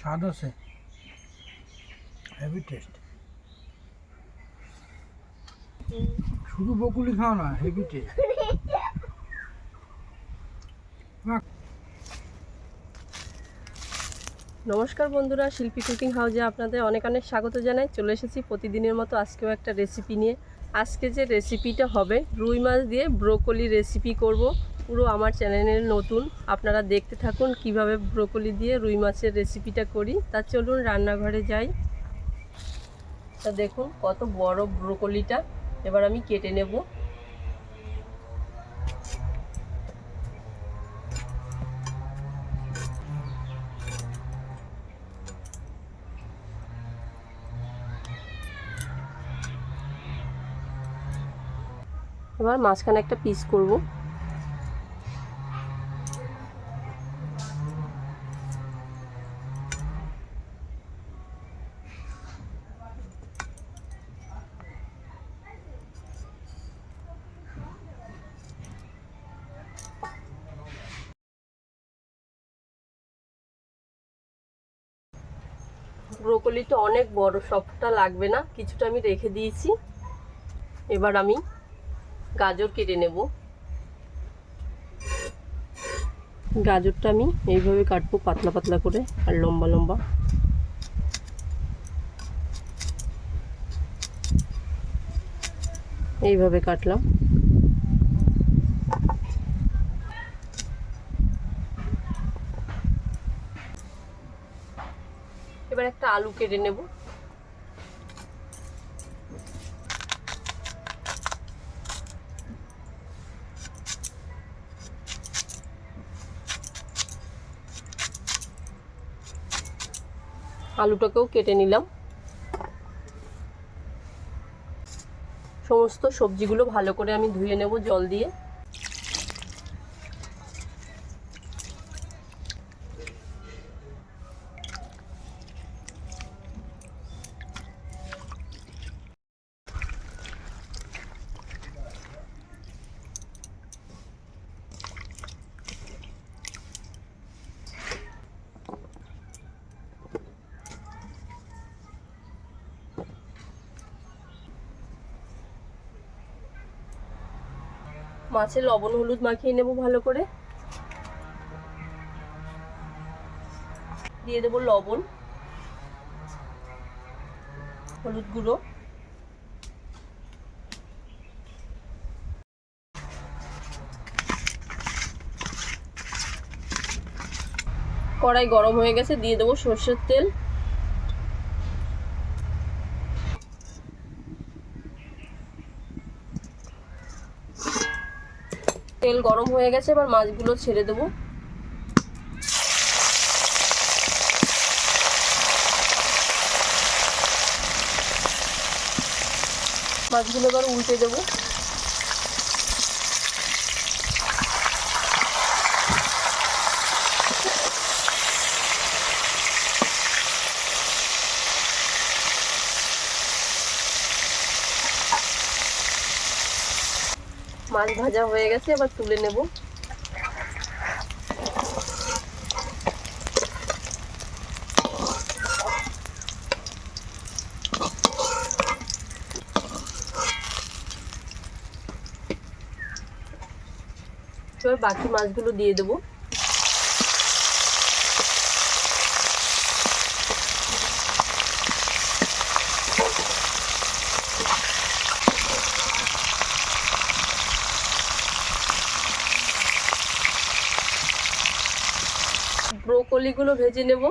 স্বাদ আছে। Heavy taste শুধু বকুলি খাও না হেভি টেস্ট নমস্কার বন্ধুরা, শিল্পী কুকিং হাউজে আপনাদের অনেক অনেক স্বাগত জানাই। চলে এসেছি প্রতিদিনের মতো আজকেও একটা রেসিপি নিয়ে। আজকে যে রেসিপিটা হবে, রুই মাছ দিয়ে ব্রোকলি রেসিপি করব। পুরো আমার চ্যানেলের নতুন, আপনারা দেখতে থাকুন কীভাবে ব্রোকলি দিয়ে রুই মাছের রেসিপিটা করি। তা চলুন রান্নাঘরে যাই। তা দেখুন কত বড় ব্রোকলিটা। এবার আমি কেটে নেব। এবার মাঝখানে একটা পিস করব। ব্রোকলিটা অনেক বড়, সবটা লাগবে না। কিছুটা আমি রেখে দিয়েছি। এবার আমি গাজর কেটে নেব। গাজরটা আমি এইভাবে কাটবো পাতলা পাতলা করে আর লম্বা লম্বা। এইভাবে কাটলাম। এবার একটা আলু কেটে নেব। আলুটাকেও কেটে নিলাম। সমস্ত সবজিগুলো ভালো করে আমি ধুয়ে নেব জল দিয়ে। মাছে লবণ, হলুদ মাখিয়ে নেব ভালো করে। দিয়ে দেবো লবণ, হলুদ গুঁড়ো। কড়াই গরম হয়ে গেছে, দিয়ে দেবো সর্ষের তেল। তেল গরম হয়ে গেছে এবার মাছগুলো ছেড়ে দেবো। মাছগুলো এবার উল্টে দেবো। মাছ ভাজা হয়ে গেছে এবার তুলে নেব। বাকি মাছগুলো দিয়ে দেবো। ব্রোকলিগুলো ভেজে নেব।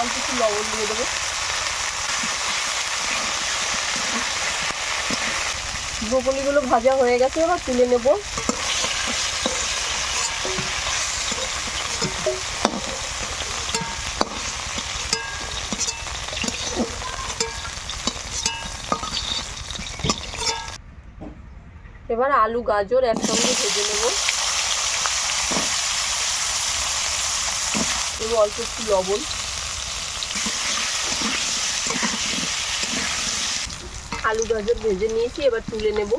অল্প একটু লবণ দিয়ে দেবো। ব্রোকলিগুলো ভাজা হয়ে গেছে, এবার তুলে নেব। এবার আলু, গাজর একসঙ্গে ভেজে নেব। এবং অল্প একটু লবণ। আলু, গাজর ভেজে নিয়েছি, এবার তুলে নেব।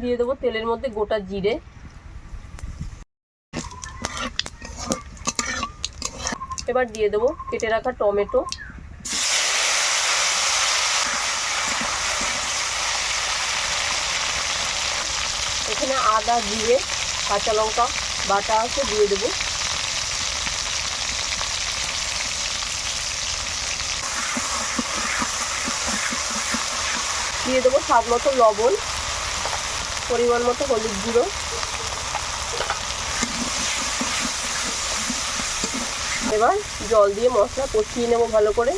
দিয়ে দেবো তেলের মধ্যে গোটা জিরে। এবার দিয়ে দেবো কেটে রাখা টমেটো। এখানে আদা, জিরে, কাঁচা লঙ্কা, বাটা আছে, দিয়ে দেবো। দিয়ে দেবো স্বাদ মতো লবণ, পরিমাণ মতো হলুদ গুঁড়ো। এবার জল দিয়ে মশলা কষিয়ে নেব ভালো করে।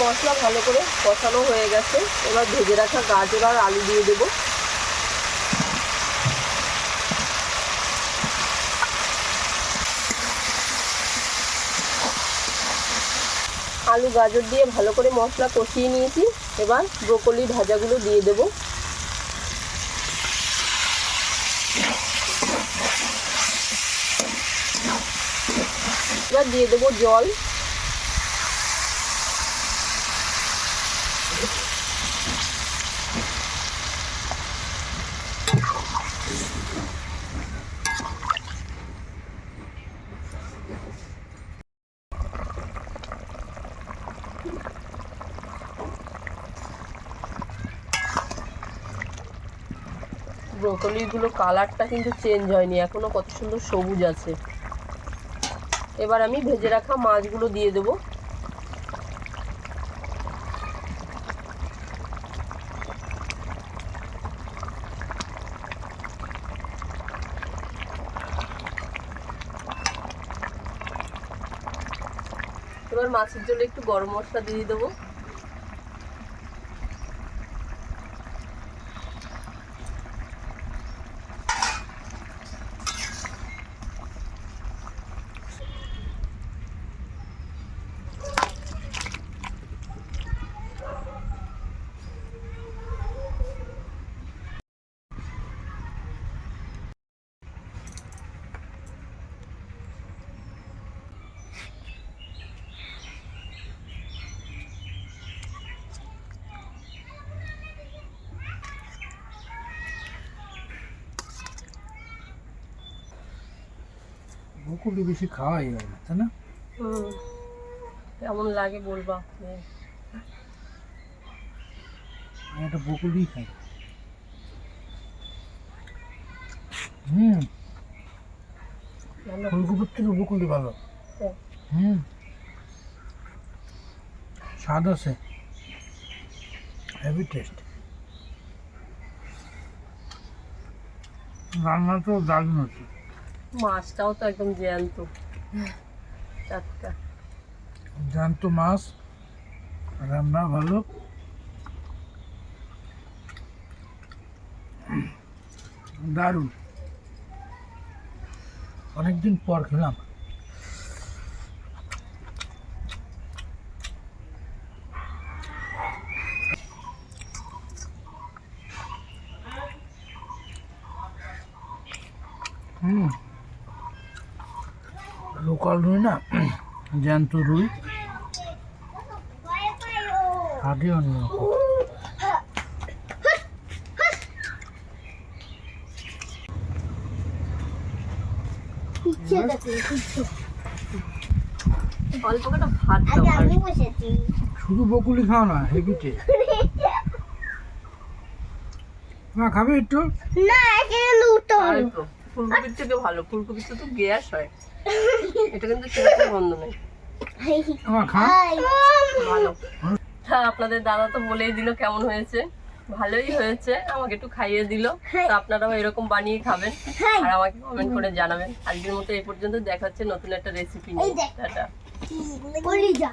মশলা ভালো করে কষানো হয়ে গেছে। এবার ভেজে রাখা গাজর আর আলু দিয়ে দেবো। আলু গাজর দিয়ে ভালো করে মশলা কষিয়ে নিয়েছি। এবার ব্রোকলি ভাজাগুলো দিয়ে দেবো। এবার দিয়ে দেবো জল। ব্রোকলিগুলো কালারটা কিন্তু চেঞ্জ হয়নি এখনও কত সুন্দর সবুজ আছে। এবার আমি ভেজে রাখা মাছগুলো দিয়ে দেবো। এবার মাছের জন্য একটু গরম মশলা দিয়ে দেবো। বকুলি বেশি খাওয়াই হয় না তাই না? কেমন লাগে বলবা আমি একটা বকুলি খাই। হুম ফুলকপির থেকে বকুলি ভালো। হুম। স্বাদ আছে। হেভি টেস্ট রান্না তো দারুণ হচ্ছে। মাছটাও তো একদম জ্যান্ত। টাটকা। জ্যান্ত মাছ রান্না ভালো। দারুণ। অনেকদিন পর খেলাম। হুম। লোকাল রুই না জ্যান্ত রুই। আমি বসেছি শুধু বকুলি খাও না হেভি টেস্ট মা খাবে একটু? না। ফুলকপির থেকে ভালো। ফুলকপিতে তো গ্যাস হয়। এটা কিন্তু সেরকম গন্ধ নেই ভালো। হ্যাঁ আপনাদের দাদা তো বলেই দিল কেমন হয়েছে। ভালোই হয়েছে আমাকে একটু খাইয়ে দিল। তো আপনারাও এরকম বানিয়ে খাবেন। আর আমাকে কমেন্ট করে জানাবেন। আজকের মতো এই পর্যন্ত দেখা হচ্ছে নতুন একটা রেসিপি নিয়ে। টাটা। বলি যা